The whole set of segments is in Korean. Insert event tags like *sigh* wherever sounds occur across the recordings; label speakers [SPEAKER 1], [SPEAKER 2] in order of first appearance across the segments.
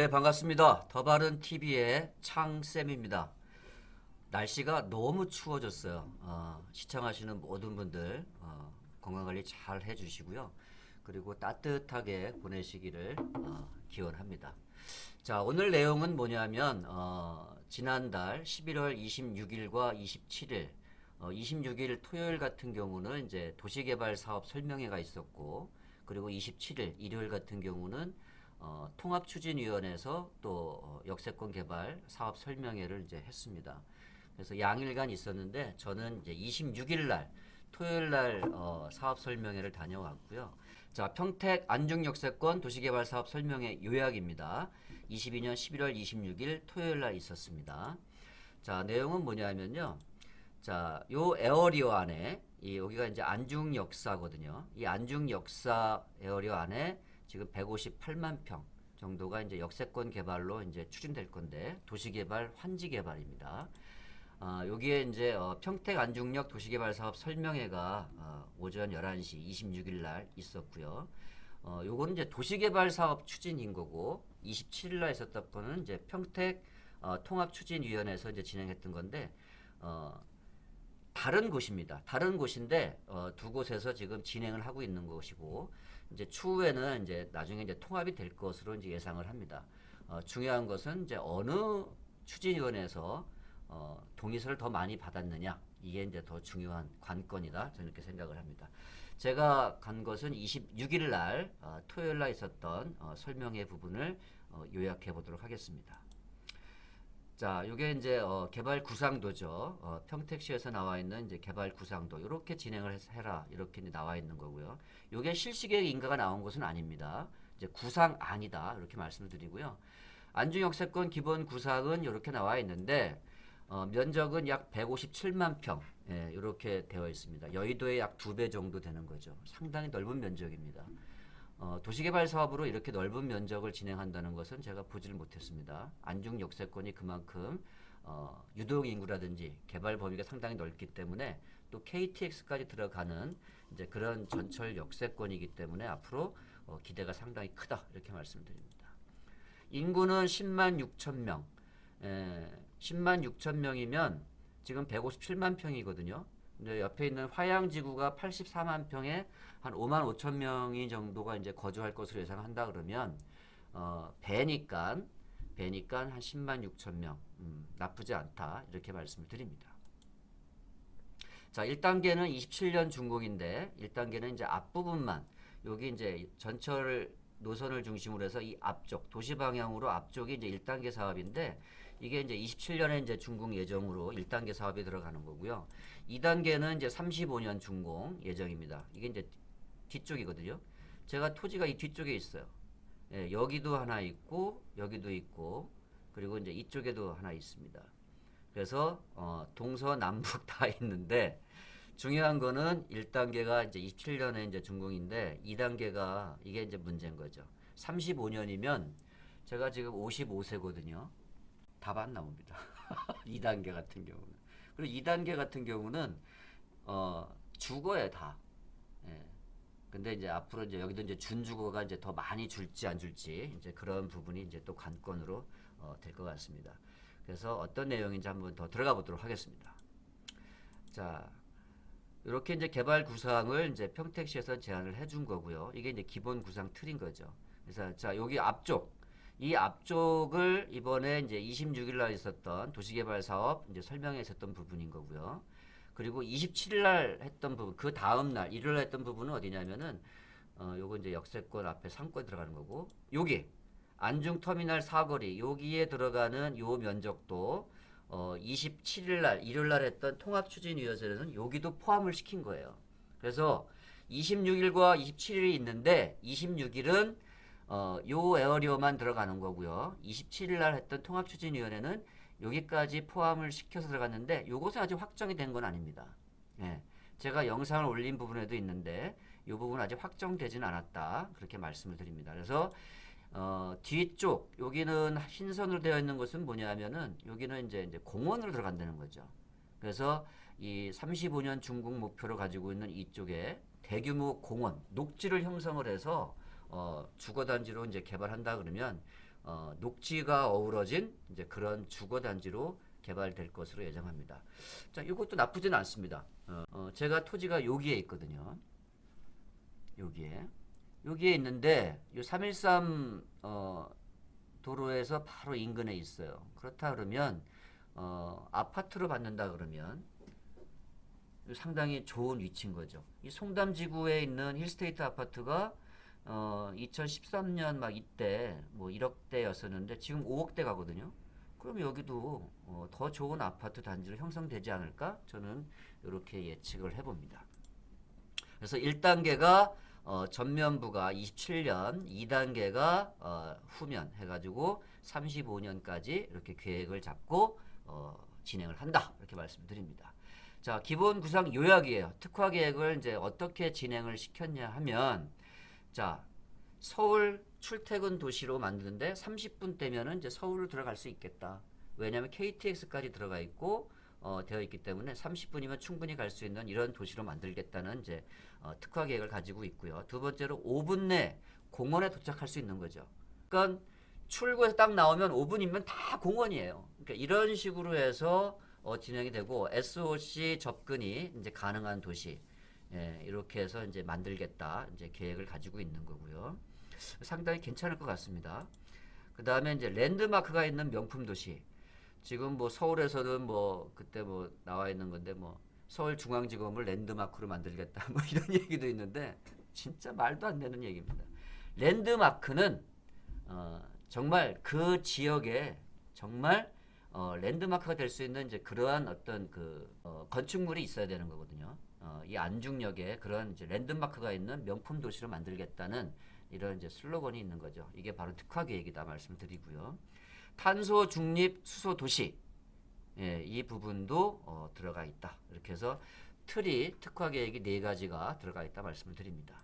[SPEAKER 1] 네, 반갑습니다. 더 바른 TV의 창쌤입니다. 날씨가 너무 추워졌어요. 어, 시청하시는 모든 분들 어, 건강관리 잘 해주시고요. 그리고 따뜻하게 보내시기를 어, 기원합니다. 자, 오늘 내용은 뭐냐면 어, 지난달 11월 26일과 27일 어, 26일 토요일 같은 경우는 이제 도시개발 사업 설명회가 있었고 그리고 27일 일요일 같은 경우는 어, 통합추진위원회에서 또 어, 역세권 개발 사업 설명회를 이제 했습니다. 그래서 양일간 있었는데 저는 이제 26일 날 토요일 날 어, 사업 설명회를 다녀왔고요. 자, 평택 안중 역세권 도시개발 사업 설명회 요약입니다. 22년 11월 26일 토요일 날 있었습니다. 자, 내용은 뭐냐면요. 자, 요 에어리어 안에 이 여기가 이제 안중 역사거든요. 이 안중 역사 에어리어 안에 지금 158만 평 정도가 이제 역세권 개발로 이제 추진될 건데 도시 개발 환지 개발입니다. 아, 여기에 이제 어, 평택 안중역 도시개발 사업 설명회가 어, 오전 11시 26일 날 있었고요. 어, 요거는 이제 도시개발 사업 추진인 거고 27일 날 있었던 거는 이제 평택 어, 통합추진위원회에서 이제 진행했던 건데 어, 다른 곳입니다. 다른 곳인데 어, 두 곳에서 지금 진행을 하고 있는 것이고 이제 추후에는 이제 나중에 이제 통합이 될 것으로 이제 예상을 합니다. 어, 중요한 것은 이제 어느 추진위원회에서 어, 동의서를 더 많이 받았느냐 이게 이제 더 중요한 관건이다 저는 이렇게 생각을 합니다. 제가 간 것은 26일 날 어, 토요일 날 있었던 어, 설명회 부분을 어, 요약해 보도록 하겠습니다. 자, 이게 이제 어, 개발 구상도죠. 어, 평택시에서 나와 있는 이제 개발 구상도 이렇게 진행을 해라 이렇게 나와 있는 거고요. 이게 실시계획 인가가 나온 것은 아닙니다. 이제 구상안이다 이렇게 말씀을 드리고요. 안중역세권 기본 구상은 이렇게 나와 있는데 어, 면적은 약 157만 평 예, 이렇게 되어 있습니다. 여의도의 약 두 배 정도 되는 거죠. 상당히 넓은 면적입니다. 어, 도시개발 사업으로 이렇게 넓은 면적을 진행한다는 것은 제가 보지를 못했습니다. 안중 역세권이 그만큼 어, 유동 인구라든지 개발 범위가 상당히 넓기 때문에 또 KTX까지 들어가는 이제 그런 전철 역세권이기 때문에 앞으로 어, 기대가 상당히 크다 이렇게 말씀드립니다. 인구는 10만 6천 명, 에, 10만 6천 명이면 지금 157만 평이거든요. 근데 옆에 있는 화양지구가 84만 평에 한 5만 5천 명이 정도가 이제 거주할 것으로 예상한다 그러면 어, 배니까 배니까 한 10만 6천 명 음, 나쁘지 않다 이렇게 말씀을 드립니다. 자, 1단계는 27년 준공인데 1단계는 이제 앞부분만 여기 이제 전철 노선을 중심으로 해서 이 앞쪽 도시 방향으로 앞쪽이 이제 1단계 사업인데 이게 이제 27년에 이제 준공 예정으로 1단계 사업에 들어가는 거고요. 2단계는 이제 35년 준공 예정입니다. 이게 이제 뒤쪽이거든요. 제가 토지가 이 뒤쪽에 있어요. 예, 여기도 하나 있고 여기도 있고 그리고 이제 이쪽에도 하나 있습니다. 그래서 어, 동서남북 *laughs* 다 있는데 중요한 거는 1단계가 이제 27년에 이제 준공인데 2단계가 이게 이제 문제인 거죠. 35년이면 제가 지금 55세거든요. 답 안 나옵니다. *laughs* 2단계 같은 경우는. 그리고 2단계 같은 경우는 어 주거에 다. 예. 근데 이제 앞으로 이제 여기도 이제 준주거가 이제 더 많이 줄지 안 줄지 이제 그런 부분이 이제 또 관건으로 어, 될 것 같습니다. 그래서 어떤 내용인지 한번 더 들어가 보도록 하겠습니다. 자, 이렇게 이제 개발 구상을 이제 평택시에서 제안을 해준 거고요. 이게 이제 기본 구상 틀인 거죠. 그래서 자 여기 앞쪽 이 앞쪽을 이번에 이제 26일 날 있었던 도시개발 사업 이제 설명에 있었던 부분인 거고요. 그리고 27일 날 했던 부분, 그 다음 날 일요일 날 했던 부분은 어디냐면은 어 요거 이제 역세권 앞에 상권에 들어가는 거고 여기 안중 터미널 사거리 여기에 들어가는 요 면적도 어 27일 날 일요일 날 했던 통합 추진 위원회에서는 여기도 포함을 시킨 거예요. 그래서 26일과 27일이 있는데 26일은 어, 요 에어리어만 들어가는 거고요. 27일 날 했던 통합추진위원회는 여기까지 포함을 시켜서 들어갔는데 요것은 아직 확정이 된 건 아닙니다. 예. 제가 영상을 올린 부분에도 있는데 이 부분은 아직 확정되지는 않았다. 그렇게 말씀을 드립니다. 그래서 어, 뒤쪽 여기는 흰선으로 되어 있는 것은 뭐냐면은 여기는 이제 이제 공원으로 들어간다는 거죠. 그래서 이 35년 중국 목표로 가지고 있는 이쪽에 대규모 공원, 녹지를 형성을 해서 어, 주거 단지로 이제 개발한다 그러면 어, 녹지가 어우러진 이제 그런 주거 단지로 개발될 것으로 예정합니다. 자, 이것도 나쁘진 않습니다. 어, 어, 제가 토지가 여기에 있거든요. 여기에 여기에 있는데 이313 어, 도로에서 바로 인근에 있어요. 그렇다 그러면 어, 아파트로 받는다 그러면 상당히 좋은 위치인 거죠. 이 송담 지구에 있는 힐스테이트 아파트가 어, 2013년 막 이때 뭐 1억대였었는데 지금 5억대 가거든요. 그럼 여기도 어, 더 좋은 아파트 단지로 형성되지 않을까? 저는 이렇게 예측을 해봅니다. 그래서 1단계가 어, 전면부가 27년, 2단계가 어, 후면 해가지고 35년까지 이렇게 계획을 잡고 어, 진행을 한다 이렇게 말씀드립니다. 자 기본 구상 요약이에요. 특화 계획을 이제 어떻게 진행을 시켰냐 하면 자 서울 출퇴근 도시로 만드는데 30분 되면은 이제 서울로 들어갈 수 있겠다. 왜냐하면 KTX까지 들어가 있고 어, 되어 있기 때문에 30분이면 충분히 갈 수 있는 이런 도시로 만들겠다는 이제 어, 특화 계획을 가지고 있고요. 두 번째로 5분 내 공원에 도착할 수 있는 거죠. 그러니까 출구에서 딱 나오면 5분이면 다 공원이에요. 그러니까 이런 식으로 해서 어, 진행이 되고 SOC 접근이 이제 가능한 도시 예, 이렇게 해서 이제 만들겠다 이제 계획을 가지고 있는 거고요. 상당히 괜찮을 것 같습니다. 그 다음에 이제 랜드마크가 있는 명품 도시. 지금 뭐 서울에서는 뭐 그때 뭐 나와 있는 건데 뭐 서울중앙지검을 랜드마크로 만들겠다 뭐 *laughs* 이런 얘기도 있는데 진짜 말도 안 되는 얘기입니다. 랜드마크는 어, 정말 그 지역에 정말 어, 랜드마크가 될 수 있는 이제 그러한 어떤 그 어, 건축물이 있어야 되는 거거든요. 어, 이 안중역에 그런 이제 랜드마크가 있는 명품 도시로 만들겠다는 이런 이제 슬로건이 있는 거죠. 이게 바로 특화 계획이다 말씀드리고요. 탄소 중립 수소 도시 예, 이 부분도 어, 들어가 있다. 이렇게 해서 틀이 특화 계획이 네 가지가 들어가 있다 말씀을 드립니다.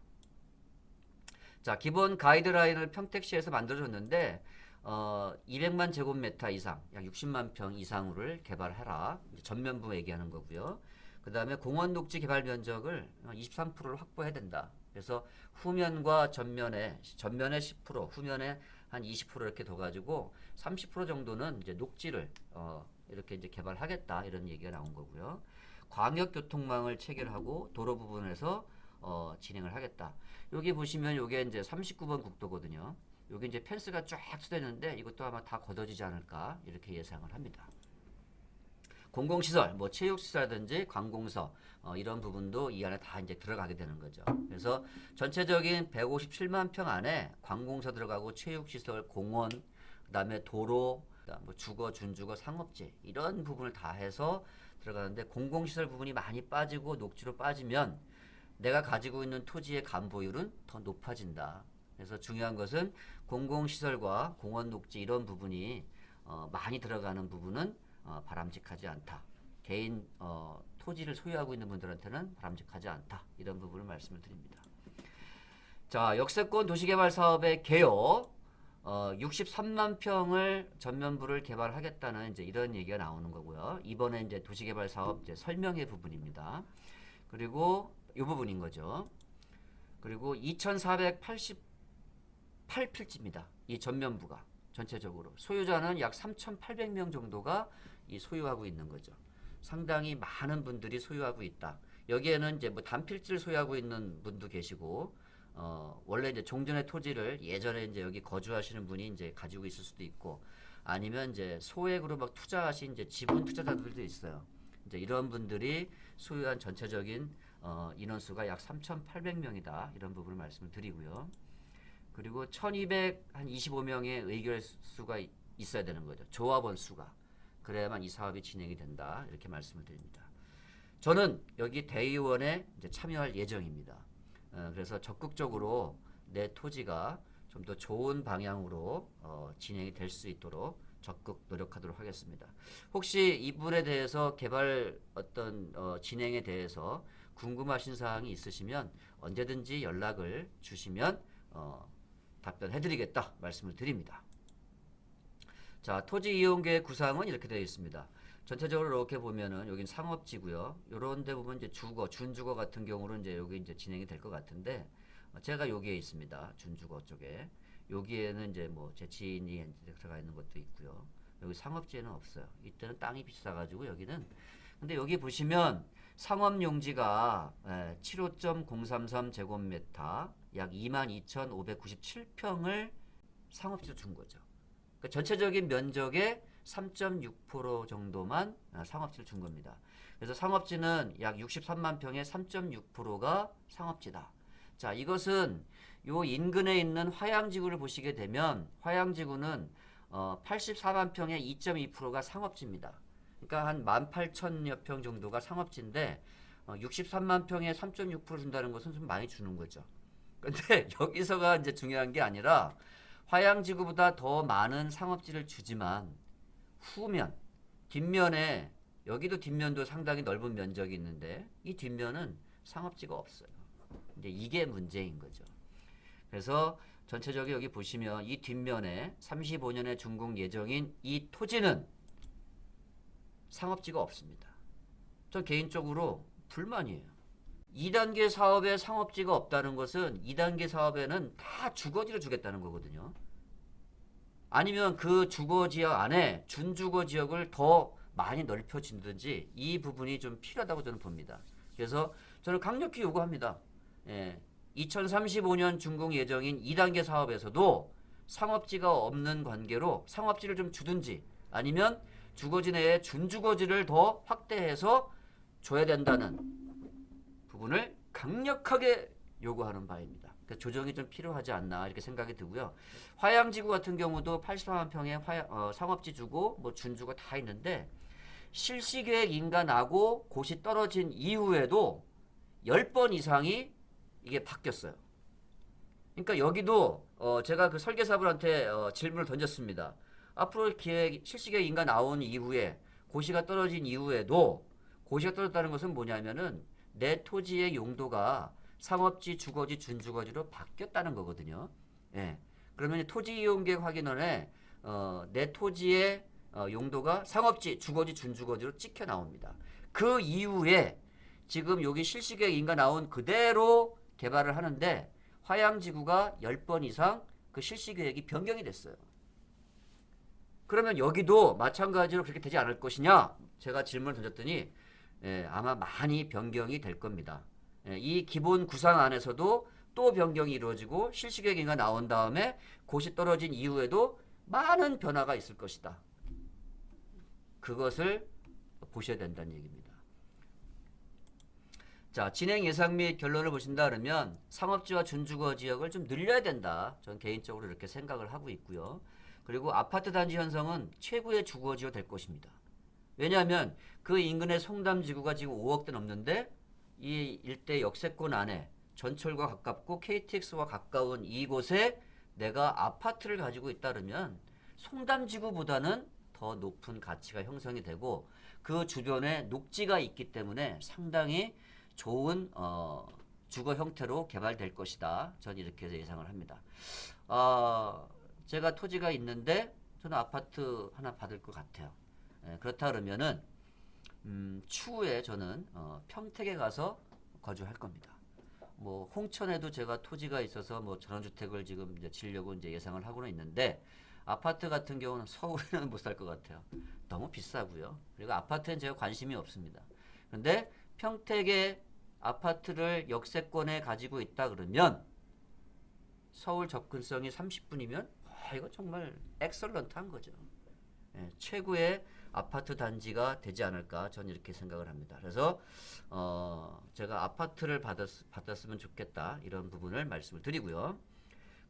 [SPEAKER 1] 자, 기본 가이드라인을 평택시에서 만들어줬는데 어, 200만 제곱미터 이상, 약 60만 평 이상으로를 개발해라. 전면부 얘기하는 거고요. 그 다음에 공원 녹지 개발 면적을 23%를 확보해야 된다. 그래서 후면과 전면에 전면에 10%, 후면에 한 20% 이렇게 둬가지고 30% 정도는 이제 녹지를 어, 이렇게 이제 개발하겠다 이런 얘기가 나온 거고요. 광역 교통망을 체결하고 도로 부분에서 어, 진행을 하겠다. 여기 보시면 요게 이제 39번 국도거든요. 여기 이제 펜스가 쫙 쓰여 있는데 이것도 아마 다 걷어지지 않을까 이렇게 예상을 합니다. 공공시설, 뭐 체육시설이라든지 관공서 어, 이런 부분도 이 안에 다 이제 들어가게 되는 거죠. 그래서 전체적인 157만 평 안에 관공서 들어가고 체육시설, 공원, 그다음에 도로, 뭐 주거, 준주거, 상업지 이런 부분을 다 해서 들어가는데 공공시설 부분이 많이 빠지고 녹지로 빠지면 내가 가지고 있는 토지의 간보율은 더 높아진다. 그래서 중요한 것은 공공시설과 공원 녹지 이런 부분이 어, 많이 들어가는 부분은 어, 바람직하지 않다. 개인 어, 토지를 소유하고 있는 분들한테는 바람직하지 않다. 이런 부분을 말씀을 드립니다. 자, 역세권 도시개발 사업의 개요. 어, 63만 평을 전면부를 개발하겠다는 이제 이런 얘기가 나오는 거고요. 이번에 이제 도시개발 사업 이제 설명의 부분입니다. 그리고 이 부분인 거죠. 그리고 2,488필지입니다. 이 전면부가 전체적으로 소유자는 약 3,800명 정도가 이 소유하고 있는 거죠. 상당히 많은 분들이 소유하고 있다. 여기에는 이제 뭐 단필지를 소유하고 있는 분도 계시고 어 원래 이제 종전의 토지를 예전에 이제 여기 거주하시는 분이 이제 가지고 있을 수도 있고 아니면 이제 소액으로 막 투자하신 이제 지분 투자자들도 있어요. 이제 이런 분들이 소유한 전체적인 어 인원수가 약 3,800명이다. 이런 부분을 말씀을 드리고요. 그리고 1225명의 의결 수가 이- 있어야 되는 거죠. 조합원 수가. 그래야만 이 사업이 진행이 된다. 이렇게 말씀을 드립니다. 저는 여기 대의원에 참여할 예정입니다. 어, 그래서 적극적으로 내 토지가 좀 더 좋은 방향으로 어, 진행이 될 수 있도록 적극 노력하도록 하겠습니다. 혹시 이 부분에 대해서 개발 어떤 어, 진행에 대해서 궁금하신 사항이 있으시면 언제든지 연락을 주시면 어, 답변해드리겠다 말씀을 드립니다. 자, 토지 이용 계획 구상은 이렇게 되어 있습니다. 전체적으로 이렇게 보면은 여긴 상업지고요. 요런 데 보면 이제 주거, 준주거 같은 경우는 이제 여기 이제 진행이 될 것 같은데 어, 제가 여기에 있습니다. 준주거 쪽에. 여기에는 이제 뭐 재치인이 이제 들어가 있는 것도 있고요. 여기 상업지에는 없어요. 이때는 땅이 비싸가지고 여기는 근데 여기 보시면 상업 용지가 예, 75.033 제곱미터 약 22,597평을 상업지로 준 거죠. 그러니까 전체적인 면적의 3.6% 정도만 아, 상업지를 준 겁니다. 그래서 상업지는 약 63만 평의 3.6%가 상업지다. 자, 이것은 요 인근에 있는 화양지구를 보시게 되면 화양지구는 어, 84만 평의 2.2%가 상업지입니다. 그러니까 한 18,000여 평 정도가 상업지인데 어, 63만 평에 3.6% 준다는 것은 좀 많이 주는 거죠. 근데 *laughs* 여기서가 이제 중요한 게 아니라 화양지구보다 더 많은 상업지를 주지만 후면 뒷면에 여기도 뒷면도 상당히 넓은 면적이 있는데 이 뒷면은 상업지가 없어요. 이제 이게 문제인 거죠. 그래서 전체적으로 여기 보시면 이 뒷면에 35년에 준공 예정인 이 토지는 상업지가 없습니다. 전 개인적으로 불만이에요. 2단계 사업에 상업지가 없다는 것은 2단계 사업에는 다 주거지를 주겠다는 거거든요. 아니면 그 주거 지역 안에 준주거 지역을 더 많이 넓혀진든지 이 부분이 좀 필요하다고 저는 봅니다. 그래서 저는 강력히 요구합니다. 예, 2035년 준공 예정인 2단계 사업에서도 상업지가 없는 관계로 상업지를 좀 주든지 아니면 주거지 내에 준주거지를 더 확대해서 줘야 된다는 부분을 강력하게 요구하는 바입니다. 그러니까 조정이 좀 필요하지 않나 이렇게 생각이 들고요. 화양지구 같은 경우도 84만 평의 화양, 어, 상업지 주고 뭐 준주거 다 있는데 실시계획 인가 나고 곳이 떨어진 이후에도 10번 이상이 이게 바뀌었어요. 그러니까 여기도 어, 제가 그 설계사분한테 어, 질문을 던졌습니다. 앞으로 기획 실시계획 인가 나온 이후에 고시가 떨어진 이후에도 고시가 떨어졌다는 것은 뭐냐면은 내 토지의 용도가 상업지, 주거지, 준주거지로 바뀌었다는 거거든요. 예. 그러면 이 토지 이용 계획 확인원에 어, 내 토지의 어, 용도가 상업지, 주거지, 준주거지로 찍혀 나옵니다. 그 이후에 지금 여기 실시계획 인가 나온 그대로 개발을 하는데 화양지구가 10번 이상 그 실시계획이 변경이 됐어요. 그러면 여기도 마찬가지로 그렇게 되지 않을 것이냐? 제가 질문을 던졌더니 예, 아마 많이 변경이 될 겁니다. 예, 이 기본 구상 안에서도 또 변경이 이루어지고 실시계획인가 나온 다음에 곳이 떨어진 이후에도 많은 변화가 있을 것이다. 그것을 보셔야 된다는 얘기입니다. 자, 진행 예상 및 결론을 보신다 그러면 상업지와 준주거 지역을 좀 늘려야 된다. 저는 개인적으로 이렇게 생각을 하고 있고요. 그리고 아파트 단지 현성은 최고의 주거지가 될 것입니다. 왜냐하면 그 인근의 송담 지구가 지금 5억대 넘는데 이 일대 역세권 안에 전철과 가깝고 KTX와 가까운 이곳에 내가 아파트를 가지고 있다 그러면 송담 지구보다는 더 높은 가치가 형성이 되고 그 주변에 녹지가 있기 때문에 상당히 좋은 어, 주거 형태로 개발될 것이다. 저는 이렇게 예상을 합니다. 아, 제가 토지가 있는데 저는 아파트 하나 받을 것 같아요. 예, 그렇다 그러면은 음, 추후에 저는 어, 평택에 가서 거주할 겁니다. 뭐 홍천에도 제가 토지가 있어서 뭐 전원주택을 지금 이제 지려고 이제 예상을 하고는 있는데 아파트 같은 경우는 서울에는 *laughs* 못 살 것 같아요. 너무 비싸고요. 그리고 아파트엔 제가 관심이 없습니다. 근데 평택에 아파트를 역세권에 가지고 있다 그러면 서울 접근성이 30분이면 와, 이거 정말 엑설런트한 거죠. 예, 최고의 아파트 단지가 되지 않을까 저는 이렇게 생각을 합니다. 그래서 어, 제가 아파트를 받았, 받았으면 좋겠다 이런 부분을 말씀을 드리고요.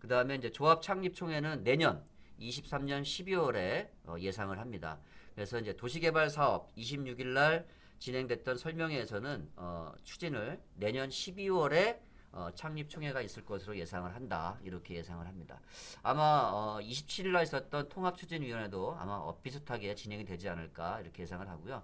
[SPEAKER 1] 그 다음에 이제 조합 창립 총회는 내년 23년 12월에 어, 예상을 합니다. 그래서 이제 도시개발 사업 26일 날 진행됐던 설명회에서는 어, 추진을 내년 12월에 어, 창립 총회가 있을 것으로 예상을 한다 이렇게 예상을 합니다. 아마 어, 27일 날 있었던 통합추진위원회도 아마 어, 비슷하게 진행이 되지 않을까 이렇게 예상을 하고요.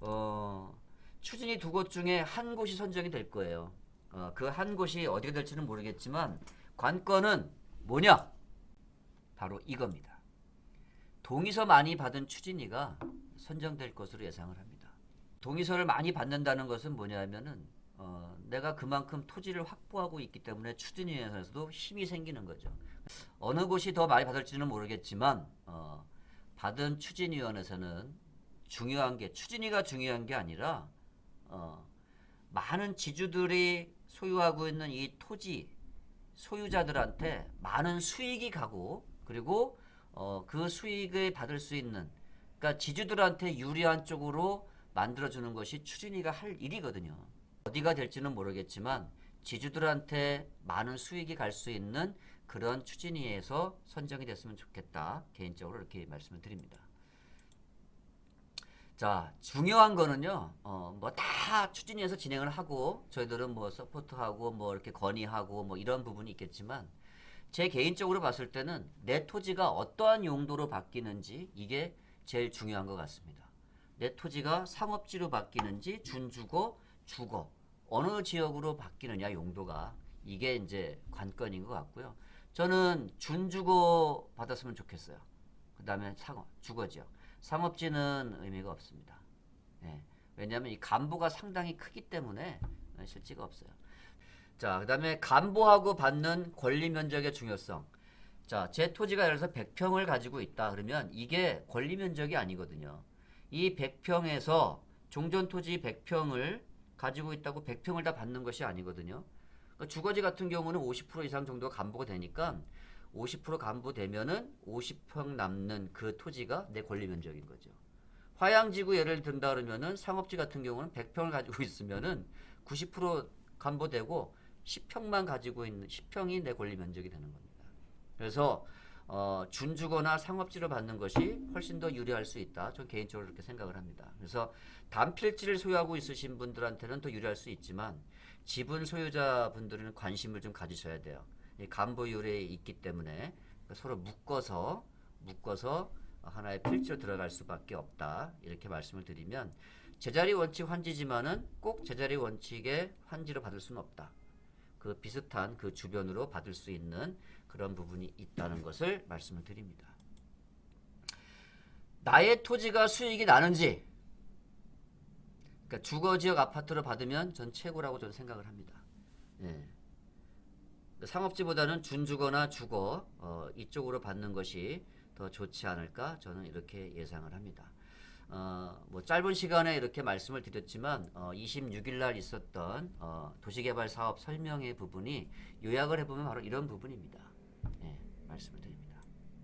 [SPEAKER 1] 어, 추진이 두 곳 중에 한 곳이 선정이 될 거예요. 어, 그 한 곳이 어디가 될지는 모르겠지만 관건은 뭐냐? 바로 이겁니다. 동의서 많이 받은 추진위가 선정될 것으로 예상을 합니다. 동의서를 많이 받는다는 것은 뭐냐면은 어, 내가 그만큼 토지를 확보하고 있기 때문에 추진위에서도 힘이 생기는 거죠. 어느 곳이 더 많이 받을지는 모르겠지만 어, 받은 추진위원회에서는 중요한 게 추진위가 중요한 게 아니라 어, 많은 지주들이 소유하고 있는 이 토지 소유자들한테 많은 수익이 가고 그리고 어, 그 수익을 받을 수 있는 그러니까 지주들한테 유리한 쪽으로 만들어주는 것이 추진위가 할 일이거든요. 어디가 될지는 모르겠지만 지주들한테 많은 수익이 갈 수 있는 그런 추진위에서 선정이 됐으면 좋겠다. 개인적으로 이렇게 말씀을 드립니다. 자, 중요한 거는요, 어, 뭐 다 추진위에서 진행을 하고, 저희들은 뭐 서포트하고, 뭐 이렇게 건의하고, 뭐 이런 부분이 있겠지만, 제 개인적으로 봤을 때는 내 토지가 어떠한 용도로 바뀌는지 이게 제일 중요한 것 같습니다. 내 토지가 상업지로 바뀌는지 준주거, 주거 어느 지역으로 바뀌느냐 용도가 이게 이제 관건인 것 같고요. 저는 준주거 받았으면 좋겠어요. 그 다음에 상업, 주거 지역. 상업지는 의미가 없습니다. 예. 왜냐하면 이 간보가 상당히 크기 때문에 실지가 없어요. 자, 그 다음에 간보하고 받는 권리 면적의 중요성. 자, 제 토지가 예를 들어서 100평을 가지고 있다. 그러면 이게 권리 면적이 아니거든요. 이 100평에서 종전 토지 100평을 가지고 있다고 100평을 다 받는 것이 아니거든요. 그러니까 주거지 같은 경우는 50% 이상 정도가 간보가 되니까 50% 간보되면은 50평 남는 그 토지가 내 권리 면적인 거죠. 화양지구 예를 든다 그러면은 상업지 같은 경우는 100평을 가지고 *laughs* 있으면은 90% 간보되고 10평만 가지고 있는 10평이 내 권리 면적이 되는 겁니다. 그래서 어, 준주거나 상업지를 받는 것이 훨씬 더 유리할 수 있다. 저 개인적으로 그렇게 생각을 합니다. 그래서 단필지를 소유하고 있으신 분들한테는 더 유리할 수 있지만 지분 소유자분들은 관심을 좀 가지셔야 돼요. 이 간보율에 있기 때문에 서로 묶어서 묶어서 하나의 필지로 들어갈 수밖에 없다. 이렇게 말씀을 드리면 제자리 원칙 환지지만은 꼭 제자리 원칙의 환지로 받을 수는 없다. 그 비슷한 그 주변으로 받을 수 있는 그런 부분이 있다는 것을 말씀을 드립니다. 나의 토지가 수익이 나는지 그러니까 주거 지역 아파트로 받으면 전 최고라고 저는 생각을 합니다. 예. 상업지보다는 준주거나 주거 어, 이쪽으로 받는 것이 더 좋지 않을까 저는 이렇게 예상을 합니다. 어, 뭐 짧은 시간에 이렇게 말씀을 드렸지만 어, 26일 날 있었던 어, 도시개발 사업 설명의 부분이 요약을 해보면 바로 이런 부분입니다. 예, 말씀을 드립니다.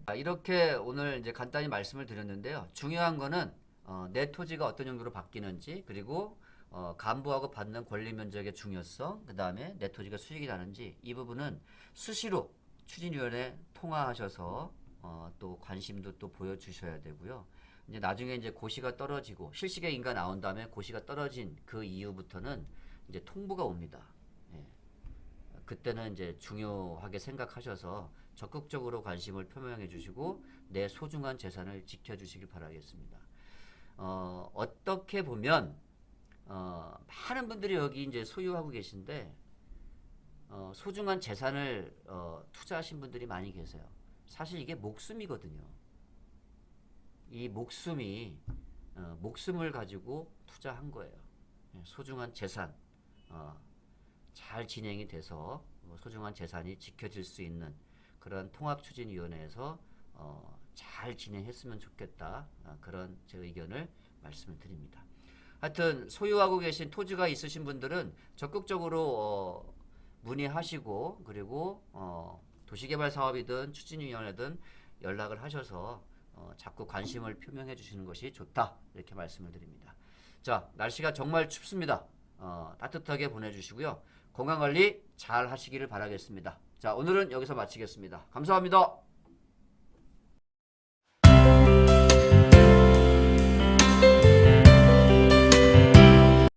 [SPEAKER 1] 아, 이렇게 오늘 이제 간단히 말씀을 드렸는데요. 중요한 거는 어, 내 토지가 어떤 용도로 바뀌는지 그리고 어, 간부하고 받는 권리 면적의 중요성, 그 다음에 내 토지가 수익이 나는지 이 부분은 수시로 추진위원회 통화하셔서 어, 또 관심도 또 보여주셔야 되고요. 이제 나중에 이제 고시가 떨어지고 실시계인가 나온 다음에 고시가 떨어진 그 이후부터는 이제 통보가 옵니다. 예. 그때는 이제 중요하게 생각하셔서 적극적으로 관심을 표명해 주시고 내 소중한 재산을 지켜 주시길 바라겠습니다. 어, 어떻게 보면 어, 많은 분들이 여기 이제 소유하고 계신데 어, 소중한 재산을 어, 투자하신 분들이 많이 계세요. 사실 이게 목숨이거든요. 이 목숨이 어, 목숨을 가지고 투자한 거예요. 예, 소중한 재산 어, 잘 진행이 돼서 어, 소중한 재산이 지켜질 수 있는 그런 통합추진위원회에서 어, 잘 진행했으면 좋겠다 어, 그런 제 의견을 말씀을 드립니다. 하여튼 소유하고 계신 토지가 있으신 분들은 적극적으로 어, 문의하시고 그리고 어, 도시개발 사업이든 추진위원회든 연락을 하셔서 어, 자꾸 관심을 표명해 주시는 것이 좋다 이렇게 말씀을 드립니다. 자 날씨가 정말 춥습니다. 어, 따뜻하게 보내주시고요. 건강 관리 잘 하시기를 바라겠습니다. 자 오늘은 여기서 마치겠습니다. 감사합니다.